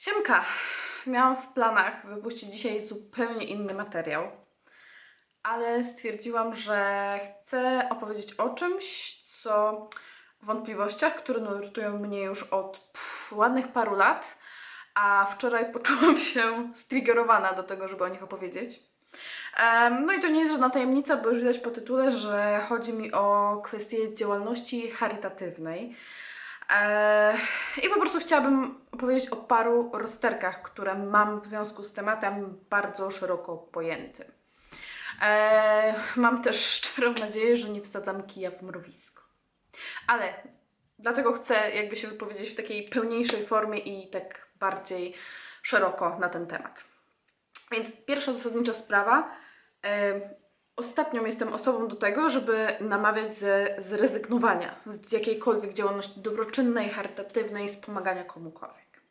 Siemka! Miałam w planach wypuścić dzisiaj zupełnie inny materiał, ale stwierdziłam, że chcę opowiedzieć o czymś, co wątpliwościach, które nurtują mnie już od pff, ładnych paru lat, a wczoraj poczułam się striggerowana do tego, żeby o nich opowiedzieć. Em, No i to nie jest żadna tajemnica, bo już widać po tytule, że chodzi mi o kwestię działalności charytatywnej. Eee, I po prostu chciałabym opowiedzieć o paru rozterkach, które mam w związku z tematem bardzo szeroko pojętym. Eee, Mam też szczerą nadzieję, że nie wsadzam kija w mrowisko. Ale dlatego chcę jakby się wypowiedzieć w takiej pełniejszej formie i tak bardziej szeroko na ten temat. Więc pierwsza zasadnicza sprawa. Ostatnią jestem osobą do tego, żeby namawiać ze zrezygnowania z jakiejkolwiek działalności dobroczynnej, charytatywnej, z pomagania komukolwiek.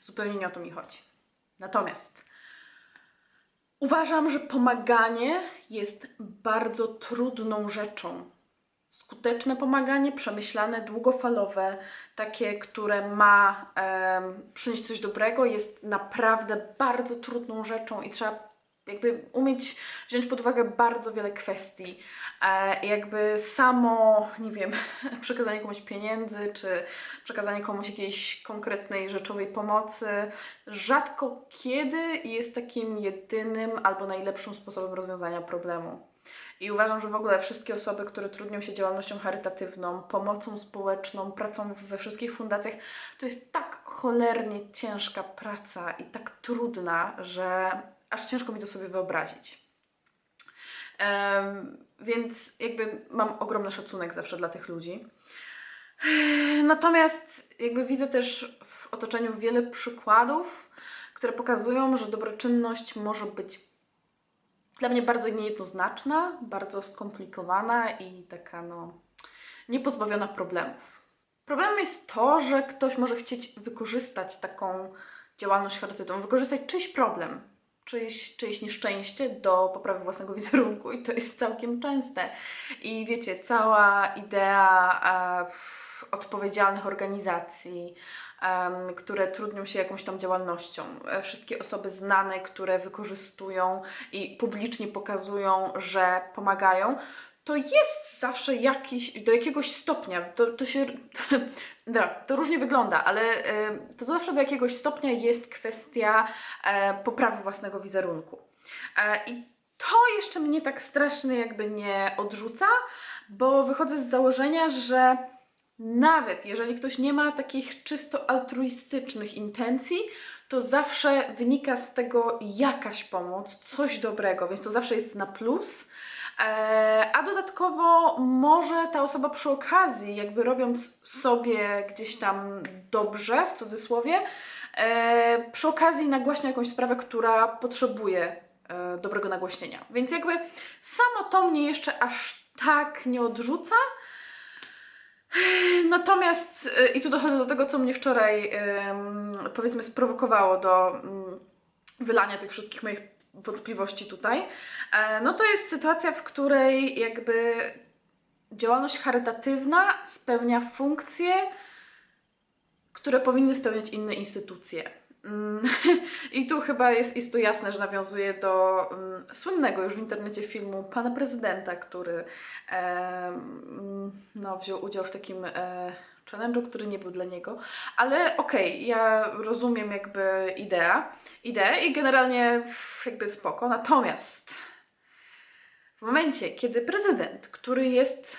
Zupełnie nie o to mi chodzi. Natomiast uważam, że pomaganie jest bardzo trudną rzeczą. Skuteczne pomaganie, przemyślane, długofalowe, takie, które ma em, przynieść coś dobrego, jest naprawdę bardzo trudną rzeczą i trzeba jakby umieć wziąć pod uwagę bardzo wiele kwestii. E, jakby samo, nie wiem, przekazanie komuś pieniędzy, czy przekazanie komuś jakiejś konkretnej rzeczowej pomocy, rzadko kiedy jest takim jedynym albo najlepszym sposobem rozwiązania problemu. I uważam, że w ogóle wszystkie osoby, które trudnią się działalnością charytatywną, pomocą społeczną, pracą we wszystkich fundacjach, to jest tak cholernie ciężka praca i tak trudna, że aż ciężko mi to sobie wyobrazić. Em, więc jakby mam ogromny szacunek zawsze dla tych ludzi. Natomiast jakby widzę też w otoczeniu wiele przykładów, które pokazują, że dobroczynność może być dla mnie bardzo niejednoznaczna, bardzo skomplikowana i taka no niepozbawiona problemów. Problemem jest to, że ktoś może chcieć wykorzystać taką działalność charytatywną, wykorzystać czyjś problem, czyjeś, czyjeś nieszczęście do poprawy własnego wizerunku i to jest całkiem częste. I wiecie, cała idea e, odpowiedzialnych organizacji, em, które trudnią się jakąś tam działalnością, e, wszystkie osoby znane, które wykorzystują i publicznie pokazują, że pomagają, to jest zawsze jakiś, do jakiegoś stopnia, to, to się, dobra, to różnie wygląda, ale e, to zawsze do jakiegoś stopnia jest kwestia e, poprawy własnego wizerunku. E, I to jeszcze mnie tak strasznie jakby nie odrzuca, bo wychodzę z założenia, że nawet jeżeli ktoś nie ma takich czysto altruistycznych intencji, to zawsze wynika z tego jakaś pomoc, coś dobrego, więc to zawsze jest na plus. E, A dodatkowo może ta osoba przy okazji, jakby robiąc sobie gdzieś tam dobrze, w cudzysłowie, e, przy okazji nagłaśnia jakąś sprawę, która potrzebuje e, dobrego nagłośnienia. Więc jakby samo to mnie jeszcze aż tak nie odrzuca. Natomiast, i tu dochodzę do tego, co mnie wczoraj, powiedzmy, sprowokowało do mm, wylania tych wszystkich moich wątpliwości tutaj, e, no to jest sytuacja, w której jakby działalność charytatywna spełnia funkcje, które powinny spełniać inne instytucje. Mm, I tu chyba jest, jest to jasne, że nawiązuje do mm, słynnego już w internecie filmu pana prezydenta, który no, wziął udział w takim e, challenge'u, który nie był dla niego. Ale okej, ja rozumiem jakby idea, ideę i generalnie jakby spoko. Natomiast w momencie, kiedy prezydent, który jest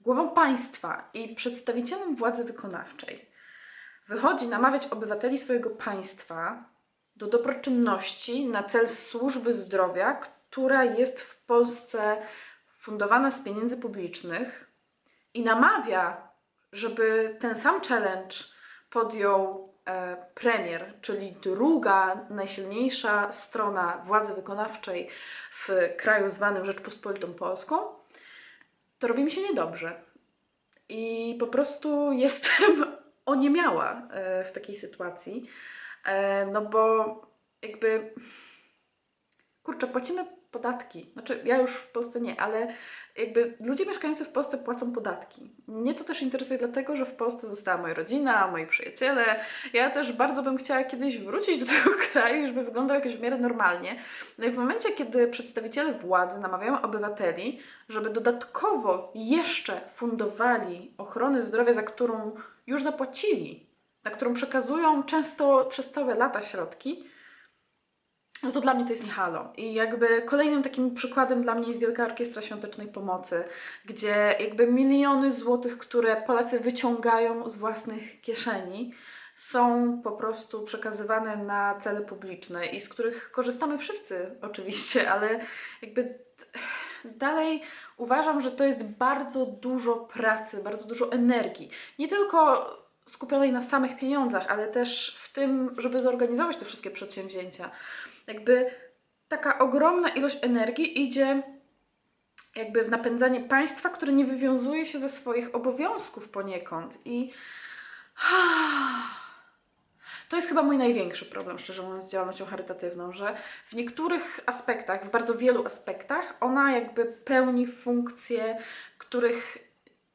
głową państwa i przedstawicielem władzy wykonawczej, wychodzi namawiać obywateli swojego państwa do dobroczynności na cel służby zdrowia, która jest w Polsce fundowana z pieniędzy publicznych i namawia, żeby ten sam challenge podjął e, premier, czyli druga najsilniejsza strona władzy wykonawczej w kraju zwanym Rzeczpospolitą Polską, to robi mi się niedobrze. I po prostu jestem oniemiała e, w takiej sytuacji, e, no bo jakby kurczę, płacimy podatki. Znaczy, ja już w Polsce nie, ale jakby ludzie mieszkający w Polsce płacą podatki. Mnie to też interesuje dlatego, że w Polsce została moja rodzina, moi przyjaciele. Ja też bardzo bym chciała kiedyś wrócić do tego kraju, żeby wyglądał jakoś w miarę normalnie. No i w momencie, kiedy przedstawiciele władzy namawiają obywateli, żeby dodatkowo jeszcze fundowali ochronę zdrowia, za którą już zapłacili, na którą przekazują często przez całe lata środki, no to dla mnie to jest nie halo. I jakby kolejnym takim przykładem dla mnie jest Wielka Orkiestra Świątecznej Pomocy, gdzie jakby miliony złotych, które Polacy wyciągają z własnych kieszeni, są po prostu przekazywane na cele publiczne i z których korzystamy wszyscy oczywiście, ale jakby dalej uważam, że to jest bardzo dużo pracy, bardzo dużo energii. Nie tylko skupionej na samych pieniądzach, ale też w tym, żeby zorganizować te wszystkie przedsięwzięcia. Jakby taka ogromna ilość energii idzie jakby w napędzanie państwa, które nie wywiązuje się ze swoich obowiązków poniekąd. I to jest chyba mój największy problem, szczerze mówiąc, z działalnością charytatywną, że w niektórych aspektach, w bardzo wielu aspektach, ona jakby pełni funkcje, których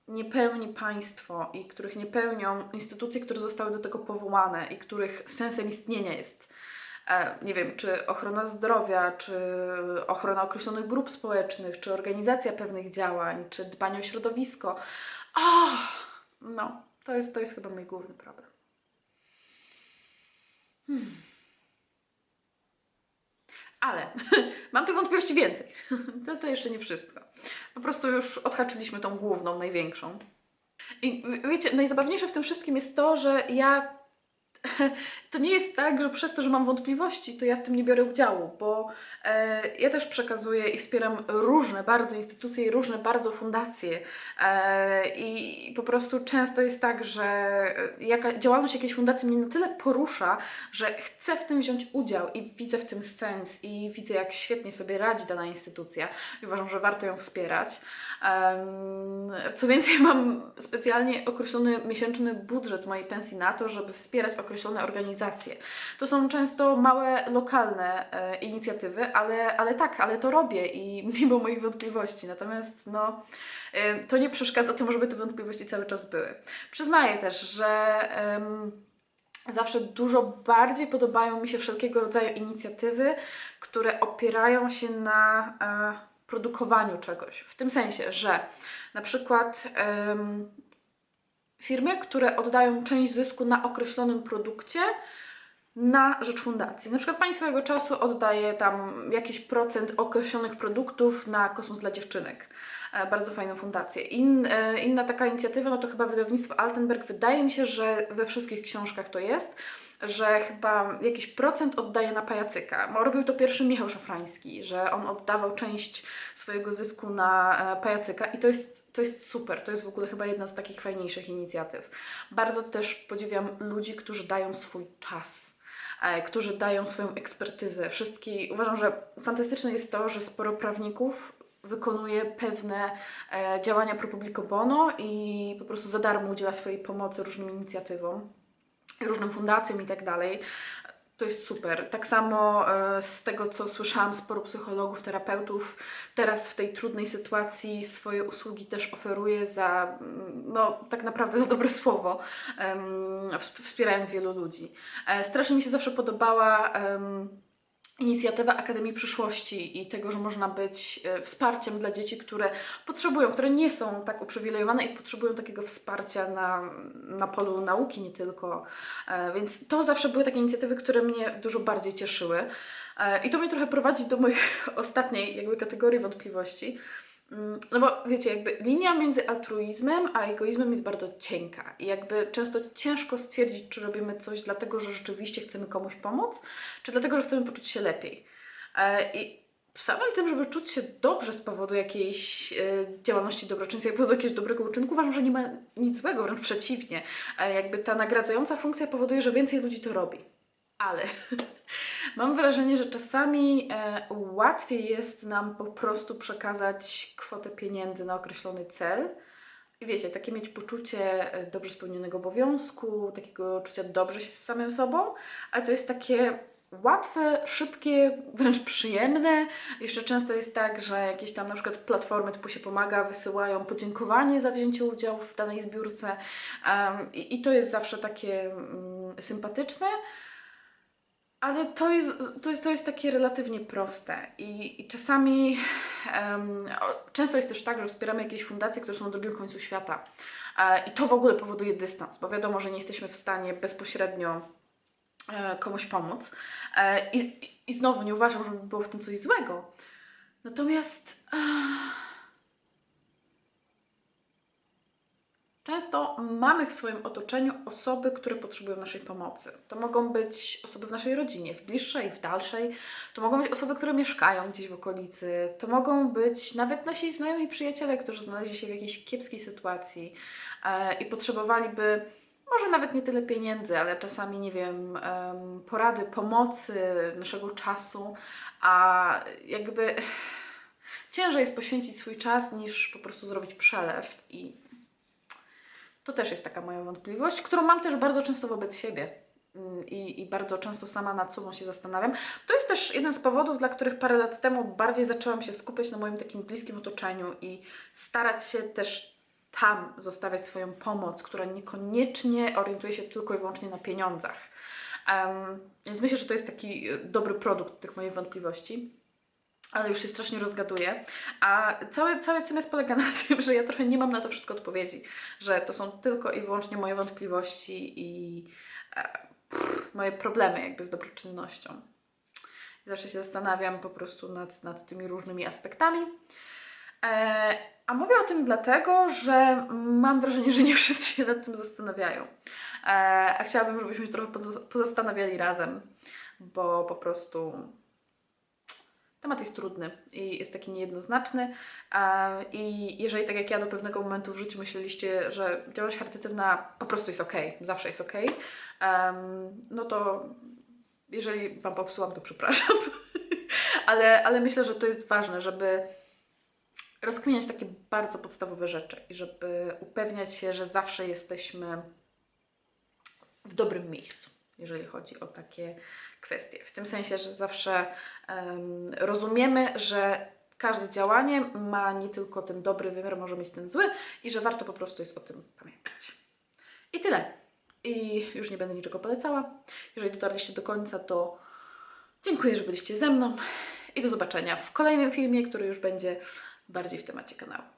nie pełni państwo i których nie pełnią instytucje, które zostały do tego powołane i których sensem istnienia jest nie wiem, czy ochrona zdrowia, czy ochrona określonych grup społecznych, czy organizacja pewnych działań, czy dbanie o środowisko. Oh, no, to jest, to jest chyba mój główny problem. Hmm. Ale mam tych wątpliwości więcej. To, to jeszcze nie wszystko. Po prostu już odhaczyliśmy tą główną, największą. I wiecie, najzabawniejsze w tym wszystkim jest to, że ja to nie jest tak, że przez to, że mam wątpliwości, to ja w tym nie biorę udziału, bo e, ja też przekazuję i wspieram różne bardzo instytucje i różne bardzo fundacje e, i po prostu często jest tak, że jaka, działalność jakiejś fundacji mnie na tyle porusza, że chcę w tym wziąć udział i widzę w tym sens i widzę jak świetnie sobie radzi dana instytucja i uważam, że warto ją wspierać. co więcej, mam specjalnie określony miesięczny budżet mojej pensji na to, żeby wspierać określone organizacje. To są często małe, lokalne e, inicjatywy, ale, ale tak, ale to robię i mimo moich wątpliwości. Natomiast no, e, to nie przeszkadza temu, żeby te wątpliwości cały czas były. Przyznaję też, że zawsze dużo bardziej podobają mi się wszelkiego rodzaju inicjatywy, które opierają się na e, produkowaniu czegoś. W tym sensie, że na przykład firmy, które oddają część zysku na określonym produkcie na rzecz fundacji. Na przykład Pani swojego czasu oddaje tam jakiś procent określonych produktów na kosmos dla dziewczynek. E, bardzo fajną fundację. In, e, inna taka inicjatywa, no to chyba wydawnictwo Altenberg. Wydaje mi się, że we wszystkich książkach to jest że chyba jakiś procent oddaje na pajacyka. Robił to pierwszy Michał Szafrański, że on oddawał część swojego zysku na e, pajacyka i to jest, to jest super, to jest w ogóle chyba jedna z takich fajniejszych inicjatyw. Bardzo też podziwiam ludzi, którzy dają swój czas e, którzy dają swoją ekspertyzę. Wszystkie, uważam, że fantastyczne jest to, że sporo prawników wykonuje pewne e, działania pro publico bono i po prostu za darmo udziela swojej pomocy różnym inicjatywom różnym fundacjom i tak dalej. To jest super. Tak samo e, z tego, co słyszałam, sporo psychologów, terapeutów teraz w tej trudnej sytuacji swoje usługi też oferuje za, mm, no tak naprawdę za dobre słowo, wspierając wielu ludzi. E, strasznie mi się zawsze podobała inicjatywa Akademii Przyszłości i tego, że można być e, wsparciem dla dzieci, które potrzebują, które nie są tak uprzywilejowane i potrzebują takiego wsparcia na, na polu nauki nie tylko. E, więc to zawsze były takie inicjatywy, które mnie dużo bardziej cieszyły. E, I to mnie trochę prowadzi do mojej ostatniej jakby kategorii wątpliwości, no bo wiecie, jakby linia między altruizmem a egoizmem jest bardzo cienka i jakby często ciężko stwierdzić, czy robimy coś dlatego, że rzeczywiście chcemy komuś pomóc, czy dlatego, że chcemy poczuć się lepiej. E, I w samym tym, żeby czuć się dobrze z powodu jakiejś e, działalności dobroczyńskiej, z powodu jakiegoś dobrego uczynku, uważam, że nie ma nic złego, wręcz przeciwnie. E, jakby ta nagradzająca funkcja powoduje, że więcej ludzi to robi. Ale mam wrażenie, że czasami e, łatwiej jest nam po prostu przekazać kwotę pieniędzy na określony cel. I wiecie, takie mieć poczucie dobrze spełnionego obowiązku, takiego czucia dobrze się z samym sobą, ale to jest takie łatwe, szybkie, wręcz przyjemne. Jeszcze często jest tak, że jakieś tam na przykład platformy typu się pomaga wysyłają podziękowanie za wzięcie udziału w danej zbiórce um, i, i to jest zawsze takie um, sympatyczne. Ale to jest, to, jest, to jest takie relatywnie proste i, i czasami um, często jest też tak, że wspieramy jakieś fundacje, które są na drugim końcu świata e, i to w ogóle powoduje dystans, bo wiadomo, że nie jesteśmy w stanie bezpośrednio e, komuś pomóc e, i, i znowu nie uważam, żeby było w tym coś złego. Natomiast Często mamy w swoim otoczeniu osoby, które potrzebują naszej pomocy. To mogą być osoby w naszej rodzinie, w bliższej, w dalszej. To mogą być osoby, które mieszkają gdzieś w okolicy. To mogą być nawet nasi znajomi przyjaciele, którzy znaleźli się w jakiejś kiepskiej sytuacji e, i potrzebowaliby może nawet nie tyle pieniędzy, ale czasami, nie wiem, porady, pomocy, naszego czasu, a jakby ciężej jest poświęcić swój czas niż po prostu zrobić przelew i to też jest taka moja wątpliwość, którą mam też bardzo często wobec siebie. Mm, I, I bardzo często sama nad sobą się zastanawiam. To jest też jeden z powodów, dla których parę lat temu bardziej zaczęłam się skupiać na moim takim bliskim otoczeniu i starać się też tam zostawiać swoją pomoc, która niekoniecznie orientuje się tylko i wyłącznie na pieniądzach. Um, więc myślę, że to jest taki dobry produkt tych moich wątpliwości ale już się strasznie rozgaduję. A cały, cały cymys polega na tym, że ja trochę nie mam na to wszystko odpowiedzi, że to są tylko i wyłącznie moje wątpliwości i e, pff, moje problemy jakby z dobroczynnością. Zawsze się zastanawiam po prostu nad, nad tymi różnymi aspektami. E, a mówię o tym dlatego, że mam wrażenie, że nie wszyscy się nad tym zastanawiają. E, a chciałabym, żebyśmy się trochę pozastanawiali razem, bo po prostu temat jest trudny i jest taki niejednoznaczny. I jeżeli tak jak ja do pewnego momentu w życiu myśleliście, że działalność charytatywna po prostu jest ok, zawsze jest ok, no to jeżeli Wam popsułam, to przepraszam. ale, ale myślę, że to jest ważne, żeby rozkminiać takie bardzo podstawowe rzeczy i żeby upewniać się, że zawsze jesteśmy w dobrym miejscu, jeżeli chodzi o takie kwestie. W tym sensie, że zawsze um, rozumiemy, że każde działanie ma nie tylko ten dobry wymiar, może mieć ten zły i że warto po prostu jest o tym pamiętać. I tyle. I już nie będę niczego polecała. Jeżeli dotarliście do końca, to dziękuję, że byliście ze mną i do zobaczenia w kolejnym filmie, który już będzie bardziej w temacie kanału.